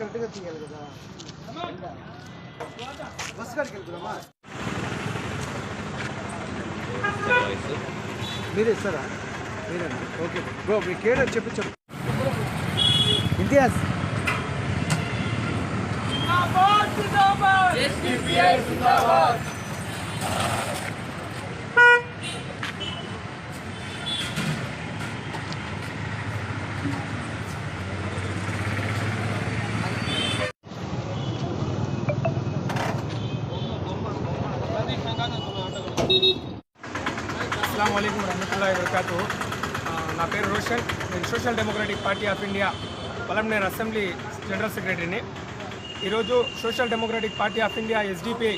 కరెక్ట్గా తీయాలి కదా. బస్ కాడికి వెళ్తున్నామా? మీరే ఇస్తారా? మీరేనా? ఓకే. బ్రో మీకు మీ చెప్పి చెప్పు. Imtiaz Thank you. అస్సలం అయికం రహమతుల్లా వరకాతు నా పేరు రోషన్. నేను social democratic party of India Palamaner assembly general సెక్రటరీని. ఈరోజు social democratic party of India SDPI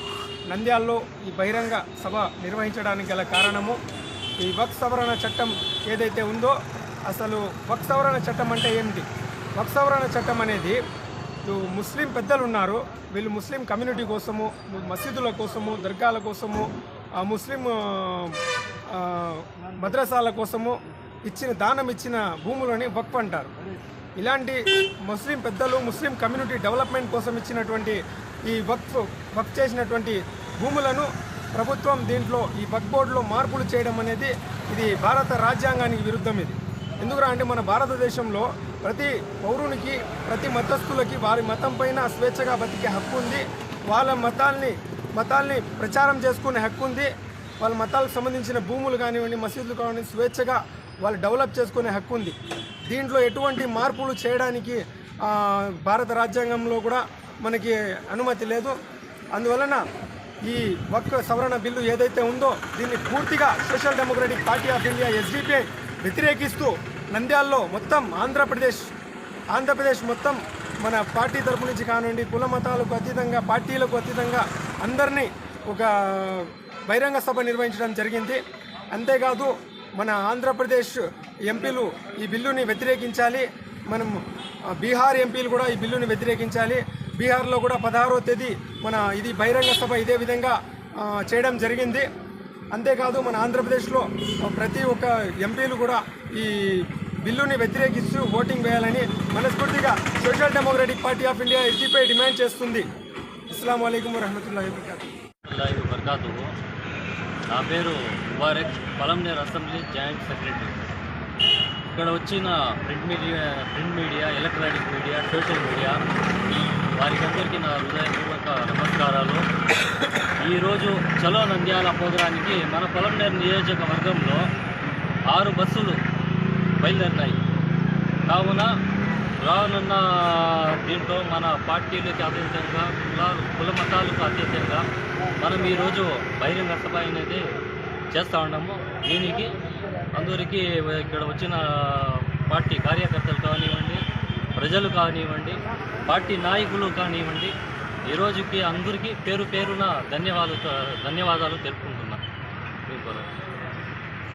నంద్యాల్లో ఈ బహిరంగ సభ నిర్వహించడానికి గల కారణము ఈ వక్ సవరణ చట్టం ఏదైతే ఉందో అసలు వక్ సవరణ చట్టం అంటే ఏమిటి వక్ సవరణ చట్టం అనేది ముస్లిం పెద్దలు ఉన్నారు. వీళ్ళు ముస్లిం కమ్యూనిటీ కోసము మసీదుల కోసము దర్గాల కోసము ముస్లిం మద్రసాల కోసము ఇచ్చిన దానం ఇచ్చిన భూములని వక్ఫ్ అంటారు. ఇలాంటి ముస్లిం పెద్దలు ముస్లిం కమ్యూనిటీ డెవలప్మెంట్ కోసం ఇచ్చినటువంటి ఈ వక్ఫ్ వక్ఫ్ చేసినటువంటి భూములను ప్రభుత్వం దీంట్లో ఈ వక్ బోర్డులో మార్పులు చేయడం అనేది ఇది భారత రాజ్యాంగానికి విరుద్ధం ఇది. ఎందుకురా అంటే మన భారతదేశంలో ప్రతి పౌరునికి ప్రతి మతస్థులకి వారి మతం పైన స్వేచ్ఛగా బతికే హక్కు ఉంది. వాళ్ళ మతాల్ని మతాల్ని ప్రచారం చేసుకునే హక్కు ఉంది. వాళ్ళ మతాలకు సంబంధించిన భూములు కానివ్వండి మసీదులు కానివ్వండి స్వేచ్ఛగా వాళ్ళు డెవలప్ చేసుకునే హక్కు ఉంది. దీంట్లో ఎటువంటి మార్పులు చేయడానికి భారత రాజ్యాంగంలో కూడా మనకి అనుమతి లేదు. అందువలన ఈ వక్ సవరణ బిల్లు ఏదైతే ఉందో దీన్ని పూర్తిగా social democratic party of India SDPI వ్యతిరేకిస్తూ నంద్యాల్లో మొత్తం ఆంధ్రప్రదేశ్ ఆంధ్రప్రదేశ్ మొత్తం మన పార్టీ తరపు నుంచి కానివ్వండి కుల మతాలకు అతీతంగా పార్టీలకు అతీతంగా అందరినీ ఒక బహిరంగ సభ నిర్వహించడం జరిగింది. అంతేకాదు మన ఆంధ్రప్రదేశ్ ఎంపీలు ఈ బిల్లుని వ్యతిరేకించాలి. మనం బీహార్ ఎంపీలు కూడా ఈ బిల్లుని వ్యతిరేకించాలి. బీహార్లో కూడా పదహారో తేదీ మన ఇది బహిరంగ సభ ఇదే విధంగా చేయడం జరిగింది. అంతేకాదు మన ఆంధ్రప్రదేశ్లో ప్రతి ఒక్క ఎంపీలు కూడా ఈ బిల్లుని వ్యతిరేకిస్తూ ఓటింగ్ వేయాలని మనస్ఫూర్తిగా social democratic party of India SDPI demand చేస్తుంది. అస్సలం అయికం వరహమతుల్లా వబర్కాతు. నా పేరు Mubarak. Palamaner assembly joint secretary. ఇక్కడ వచ్చిన print media print media electronic media social media వారికి అందరికీ నా హృదయపూర్వక నమస్కారాలు. ఈరోజు చలో నంద్యాల ప్రోగ్రానికి మన పొలంనేరు నియోజకవర్గంలో ఆరు బస్సులు బయలుదేరినాయి. కావున రానున్న దీంట్లో మన పార్టీలకు అతీతంగా కులాలు కుల మతాలకు అతీతంగా మనం ఈరోజు బహిరంగ సభ అనేది చేస్తూ ఉన్నాము. దీనికి అందరికీ ఇక్కడ వచ్చిన పార్టీ కార్యకర్తలు కానివ్వండి ప్రజలు కానివ్వండి పార్టీ నాయకులు కానివ్వండి ఈ రోజుకి అందరికీ పేరు పేరున ధన్యవాదాలు ధన్యవాదాలు తెలుపుకుంటున్నాను. మీకు